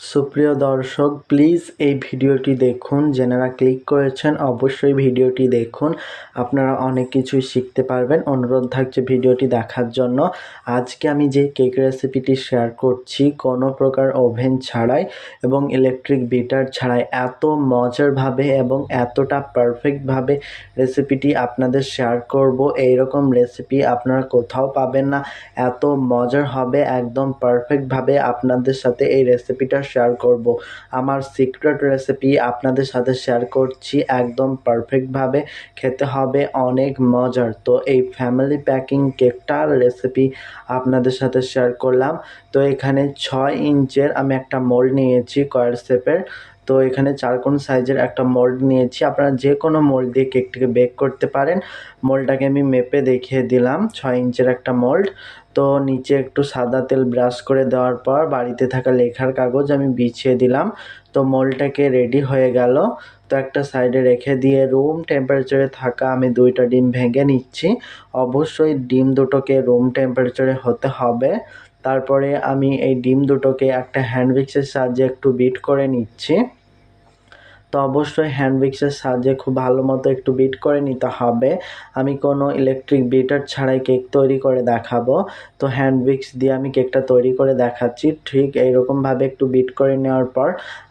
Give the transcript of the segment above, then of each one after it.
সুপ্রিয় দর্শক প্লিজ এই ভিডিওটি দেখুন। যেনারা ক্লিক করেছেন, অবশ্যই ভিডিওটি দেখুন। আপনারা অনেক কিছুই শিখতে পারবেন। অনুরোধ থাকছে ভিডিওটি দেখার জন্য। আজকে আমি যে কেক রেসিপিটি শেয়ার করছি, কোনো প্রকার ওভেন ছাড়াই এবং ইলেকট্রিক বিটার ছাড়াই এত মজারভাবে এবং এতটা পারফেক্টভাবে রেসিপিটি আপনাদের শেয়ার করব। এইরকম রেসিপি আপনারা কোথাও পাবেন না। এত মজার হবে, একদম পারফেক্টভাবে আপনাদের সাথে এই রেসিপিটা শেয়ার করব। আমার সিক্রেট রেসিপি আপনাদের সাথে শেয়ার করছি একদম পারফেক্টভাবে খেতে হবে অনেক মজার। তো এই ফ্যামিলি প্যাকিং কেকটার রেসিপি আপনাদের সাথে শেয়ার করলাম। তো এখানে ছয় ইঞ্চের আমি একটা মোল্ড নিয়েছি কয়ার শেপের। তো এখানে চারকোন সাইজের একটা মোল্ড নিয়েছি। আপনারা যে কোনো মোল্ড দিয়ে কেকটিকে বেক করতে পারেন। মোল্ডটাকে আমি মেপে দেখিয়ে দিলাম। ছয় ইঞ্চের একটা মোল্ড তো নিচে একটু সাদা তেল ব্রাশ করে দেওয়ার পর বাড়িতে থাকা লেখার কাগজ আমি বিছিয়ে দিলাম। তো মোলটাকে রেডি হয়ে গেল। তো একটা সাইডে রেখে দিয়ে রুম টেম্পারেচারে থাকা আমি দুইটা ডিম ভেঙে নিচ্ছি। অবশ্যই ডিম দুটোকে রুম টেম্পারেচারে হতে হবে। তারপরে আমি এই ডিম দুটোকে একটা হ্যান্ড উইক্সের সাহায্যে একটু বিট করে নিচ্ছি। তো অবশ্যই হ্যান্ড উইক্সের সাহায্যে খুব ভালো মতো একটু বিট করে নিতে হবে। আমি কোনো ইলেকট্রিক বিটার ছাড়াই কেক তৈরি করে দেখাবো। তো হ্যান্ড উইক্স দিয়ে আমি কেকটা তৈরি করে দেখাচ্ছি। ঠিক এইরকমভাবে একটু বিট করে নেওয়ার পর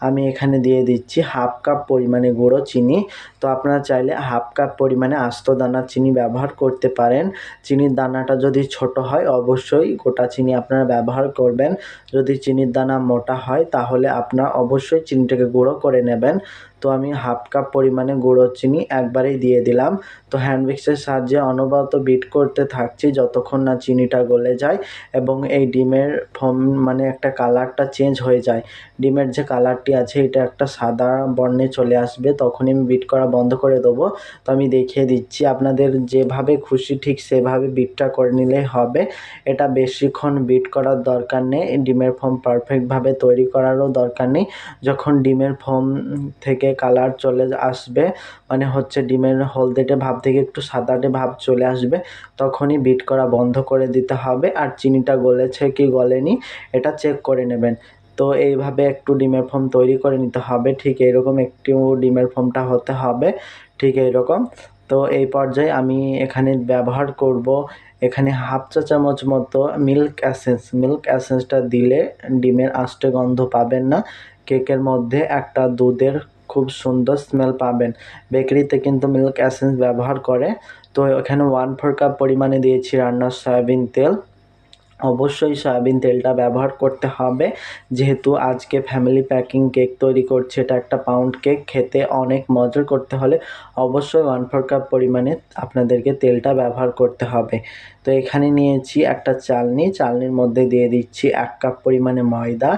আমি এখানে দিয়ে দিচ্ছি হাফ কাপ পরিমাণে গুঁড়ো চিনি। তো আপনারা চাইলে হাফ কাপ পরিমাণে আস্ত দানা চিনি ব্যবহার করতে পারেন। চিনির দানাটা যদি ছোট হয় অবশ্যই গোটা চিনি আপনারা ব্যবহার করবেন। যদি চিনির দানা মোটা হয় তাহলে আপনারা অবশ্যই চিনিটাকে গুঁড়ো করে নেবেন। তো আমি হাফ কাপ পরিমাণে গুঁড়ো চিনি একবারেই দিয়ে দিলাম। তো হ্যান্ড মিক্সের সাহায্যে অনবরত বিট করতে থাকছি যতক্ষণ না চিনিটা গলে যায় এবং এই ডিমের ফোম মানে একটা কালারটা চেঞ্জ হয়ে যায়। ডিমের যে কালারটি আছে, এটা একটা সাদা বর্ণে চলে আসবে। তখনই আমি বিট করা বন্ধ করে দেবো। তো আমি দেখিয়ে দিচ্ছি, আপনাদের যেভাবে খুশি ঠিক সেভাবে বিটটা করে নিলেই হবে। এটা বেশিক্ষণ বিট করার দরকার নেই। ডিমের ফোম পারফেক্টভাবে তৈরি করারও দরকার নেই। যখন ডিমের ফোম থেকে কালার চলে আসবে। মানে হচ্ছে ডিমের হলদেটে ভাব থেকে একটু সাদাটে ভাব চলে আসবে। তখনই বিট করা বন্ধ করে দিতে হবে। আর চিনিটা গলেছে কি গলেনি, এটা চেক করে নেবেন। তো এইভাবে একটু ডিমের ফর্ম তৈরি করে নিতে হবে। ঠিক এইরকম একটু ডিমের ফর্মটা হতে হবে। ঠিক এইরকম। তো এই পর্যায়ে আমি এখানে ব্যবহার করব এখানে হাফ চা চামচ মতো মিল্ক অ্যাসেন্স মিল্ক অ্যাসেন্সটা দিলে ডিমের আষ্টে গন্ধ পাবেন না। কেকের মধ্যে একটা দুধের খুব সুন্দর স্মেল পাবেন। বেকারিতে কিন্তু মিল্ক অ্যাসেন্স ব্যবহার করে। তো এখানে ওয়ান ফোর কাপ পরিমাণে দিয়েছি রান্নার সয়াবিন তেল। অবশ্যই সয়াবিন তেলটা ব্যবহার করতে হবে। যেহেতু আজকে ফ্যামিলি প্যাকিং কেক তৈরি করছে, এটা একটা পাউন্ড কেক খেতে অনেক মজার করতে হলে অবশ্যই ওয়ান ফোর কাপ পরিমাণে আপনাদেরকে তেলটা ব্যবহার করতে হবে। তো এখানে নিয়েছি একটা চালনি, চালনির মধ্যে দিয়ে দিচ্ছি এক কাপ পরিমাণে ময়দা,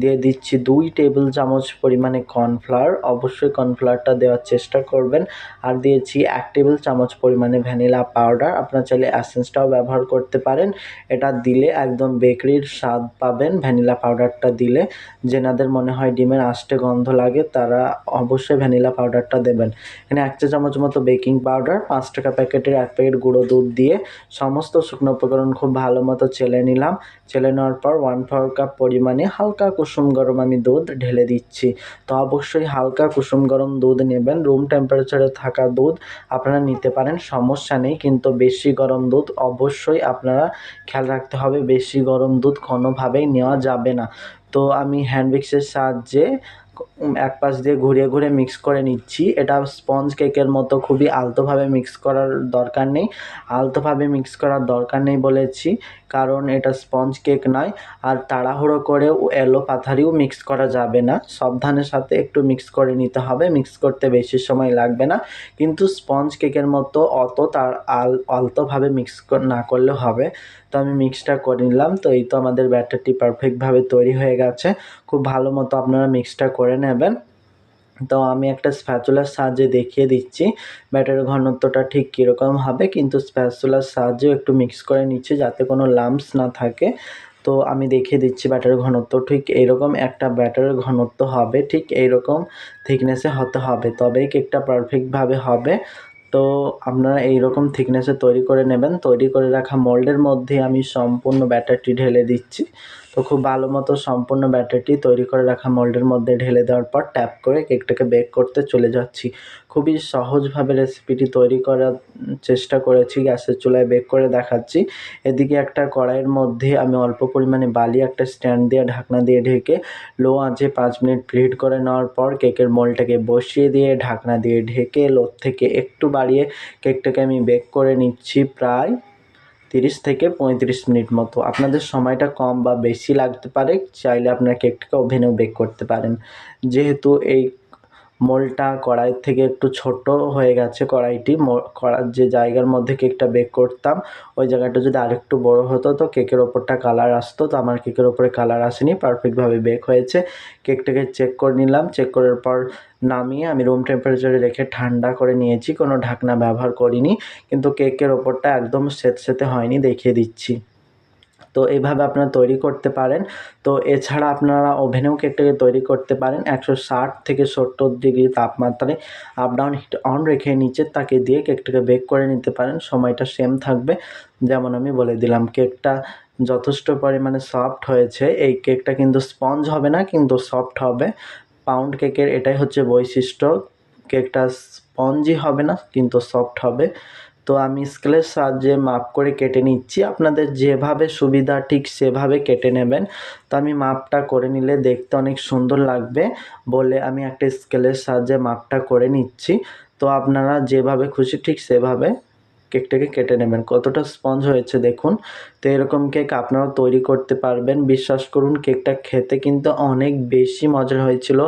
দিয়ে দিচ্ছি দুই টেবিল চামচ পরিমাণে কর্নফ্লাওয়ার অবশ্যই কর্নফ্লাওয়ারটা দেওয়ার চেষ্টা করবেন। আর দিয়েছি এক টেবিল চামচ পরিমাণে ভ্যানিলা পাউডার আপনার চাইলে অ্যাসেন্সটাও ব্যবহার করতে পারেন। এটা দিলে একদম বেকারির স্বাদ পাবেন। ভ্যানিলা পাউডারটা দিলে যেনাদের মনে হয় ডিমের আষ্টে গন্ধ লাগে, তারা অবশ্যই ভ্যানিলা পাউডারটা দেবেন। এখানে এক চা চামচ মতো বেকিং পাউডার, পাঁচ টাকা প্যাকেটের এক প্যাকেট গুঁড়ো দুধ দিয়ে সমস্ত শুকনো উপকরণ খুব ভালো মতো চেলে নিলাম। চেলে নেওয়ার পর ওয়ান ফোর কাপ পরিমাণে হালকা কুসুম গরম আমি দুধ ঢেলে দিচ্ছি। তো অবশ্যই হালকা কুসুম গরম দুধ নেবেন। রুম টেম্পারেচারে থাকা দুধ আপনারা নিতে পারেন, সমস্যা নেই। কিন্তু বেশি গরম দুধ অবশ্যই আপনারা খেয়াল রাখতে হবে। বেশি গরম দুধ কোনোভাবেই নেওয়া যাবে না। তো আমি হ্যান্ড মিক্সের সাহায্যে এক পাশ দিয়ে ঘুরিয়ে ঘুরে মিক্স করে নিচ্ছি। এটা স্পঞ্জ কেকের মতো খুবই আলতোভাবে মিক্স করার দরকার নেই। আলতোভাবে মিক্স করার দরকার নেই বলেছি। কারণ এটা স্পঞ্জ কেক নয়, আর তাড়াহুড়ো করেও এলো পাথারিও মিক্স করা যাবে না। সাবধানের সাথে একটু মিক্স করে নিতে হবে মিক্স করতে বেশি সময় লাগবে না। কিন্তু স্পঞ্জ কেকের মতো অত তার আল, আলতোভাবে মিক্স না করলে হবে। তো আমি মিক্সটা করে নিলাম। তো এই তো আমাদের ব্যাটারটি পারফেক্টভাবে তৈরি হয়ে গেছে। খুব ভালো মতো আপনারা মিক্সটা করে নেবেন। তো আমি একটা স্প্যাচুলার সাহায্যে দেখিয়ে দিচ্ছি। ব্যাটারের ঘনত্বটা ঠিক কীরকম হবে, কিন্তু স্প্যাচুলার সাহায্যেও একটু মিক্স করে নিচ্ছি যাতে কোনো লাম্পস না থাকে। তো আমি দেখিয়ে দিচ্ছি ব্যাটারের ঘনত্ব ঠিক এইরকম, একটা ব্যাটারের ঘনত্ব হবে ঠিক এইরকম থিকনেসে হতে হবে তবেই কেকটা পারফেক্টভাবে হবে। তো আপনারা এইরকম থিকনেসে তৈরি করে নেবেন, তৈরি করে রাখা মোল্ডের মধ্যে আমি সম্পূর্ণ ব্যাটারটি ঢেলে দিচ্ছি। তো খুব ভালো মতো সম্পূর্ণ ব্যাটারটি তৈরি করে রাখা মোল্ডের মধ্যে ঢেলে দেওয়ার পর ট্যাপ করে কেকটাকে বেক করতে চলে যাচ্ছি। খুবই সহজভাবে রেসিপিটি তৈরি করার চেষ্টা করেছি, গ্যাসের চুলায় বেক করে দেখাচ্ছি। এদিকে একটা কড়াইয়ের মধ্যে আমি অল্প পরিমাণে বালি, একটা স্ট্যান্ড দিয়ে ঢাকনা দিয়ে ঢেকে লো আঁচে পাঁচ মিনিট প্রিহিট করে নেওয়ার পর কেকের মোলটাকে বসিয়ে দিয়ে ঢাকনা দিয়ে ঢেকে লোর থেকে একটু বাড়িয়ে কেকটাকে আমি বেক করে নিচ্ছি প্রায় তিরিশ থেকে পঁয়ত্রিশ মিনিট মতো। আপনাদের সময়টা কম বা বেশি লাগতে পারে, চাইলে আপনারা কেকটাকে ওভেনেও বেক করতে পারেন। যেহেতু এই মোলটা কড়াইয়ের থেকে একটু ছোট হয়ে গেছে কড়াইটি। কড়ার যে জায়গার মধ্যে কেকটা বেক করতাম, ওই জায়গাটা যদি আরেকটু বড় হতো, তো কেকের ওপরটা কালার আসতো, তো আমার কেকের ওপরে কালার আসেনি, পারফেক্টভাবে বেক হয়েছে। কেকটাকে চেক করে নিলাম, চেক করার পর নামিয়ে আমি রুম টেম্পারেচারে রেখে ঠান্ডা করে নিয়েছি, কোনো ঢাকনা ব্যবহার করিনি, কিন্তু কেকের ওপরটা একদম সেতে হয়নি, দেখিয়ে দিচ্ছি। তো এইভাবে আপনারা তৈরি করতে পারেন। তো এছাড়া আপনারা ওভেনেও কেকটাকে তৈরি করতে পারেন। একশো ষাট থেকে সত্তর ডিগ্রি তাপমাত্রায় আপ ডাউন হিট অন রেখে নিচের তাকে দিয়ে কেকটাকে বেক করে নিতে পারেন। সময়টা সেম থাকবে। যেমন আমি বলে দিলাম, কেকটা যথেষ্ট পরিমাণে সফট হয়েছে। এই কেকটা কিন্তু স্পঞ্জ হবে না, কিন্তু সফট হবে। পাউন্ড কেকের এটাই হচ্ছে বৈশিষ্ট্য। কেকটা স্পঞ্জি হবে না, কিন্তু সফট হবে। তো আমি স্কেলের সাহায্যে মাপ করে কেটে নিচ্ছি। আপনাদের যেভাবে সুবিধা, ঠিক সেভাবে কেটে নেবেন। তো আমি মাপটা করে নিলে দেখতে অনেক সুন্দর লাগবে বলে আমি একটা স্কেলের সাহায্যে মাপটা করে নিচ্ছি। তো আপনারা যেভাবে খুশি, ঠিক সেভাবে কেকটাকে কেটে নেবেন। কতটা স্পঞ্জ হয়েছে দেখুন। তো এরকম কেক আপনারাও তৈরি করতে পারবেন। বিশ্বাস করুন কেকটা খেতে কিন্তু অনেক বেশি মজার হয়েছিল।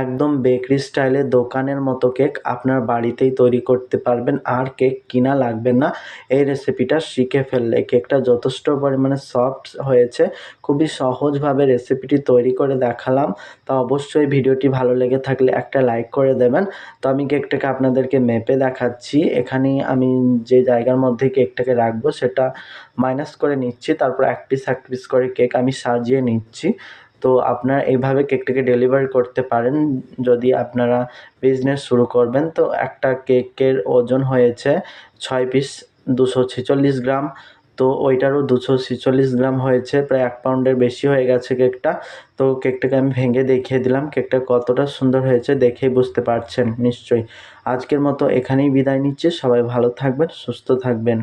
একদম বেকারি স্টাইলে দোকানের মতো কেক আপনার বাড়িতেই তৈরি করতে পারবেন। আর কেক কিনা লাগবে না। এই রেসিপিটা শিখে ফেললে। কেকটা যথেষ্ট পরিমাণে সফট হয়েছে। খুবই সহজভাবে রেসিপিটি তৈরি করে দেখালাম। তা অবশ্যই ভিডিওটি ভালো লেগে থাকলে একটা লাইক করে দেবেন। তো আমি কেকটাকে আপনাদেরকে মেপে দেখাচ্ছি। এখানে আমি জায়গার মধ্যে কেকটাকে রাখব, সেটা মাইনাস করে নিচ্ছি, তারপর এক পিস এক পিস করে কেক আমি সাজিয়ে নিচ্ছি। তো আপনারা এইভাবে কেকটাকে ডেলিভারি করতে পারেন, যদি আপনারা বিজনেস শুরু করবেন। তো একটা কেকের ওজন হয়েছে ছয় পিস দুশো ছেচল্লিশ গ্রাম। তো ওইটারও দুশো ছেচল্লিশ গ্রাম হয়েছে, প্রায় এক পাউন্ডের বেশি হয়ে গেছে কেকটা। তো কেকটাকে আমি ভেঙে দেখিয়ে দিলাম, কেকটা কতটা সুন্দর হয়েছে দেখেই বুঝতে পারছেন নিশ্চয়ই। আজকের মতো এখানেই বিদায় নিচ্ছি, সবাই ভালো থাকবেন, সুস্থ থাকবেন।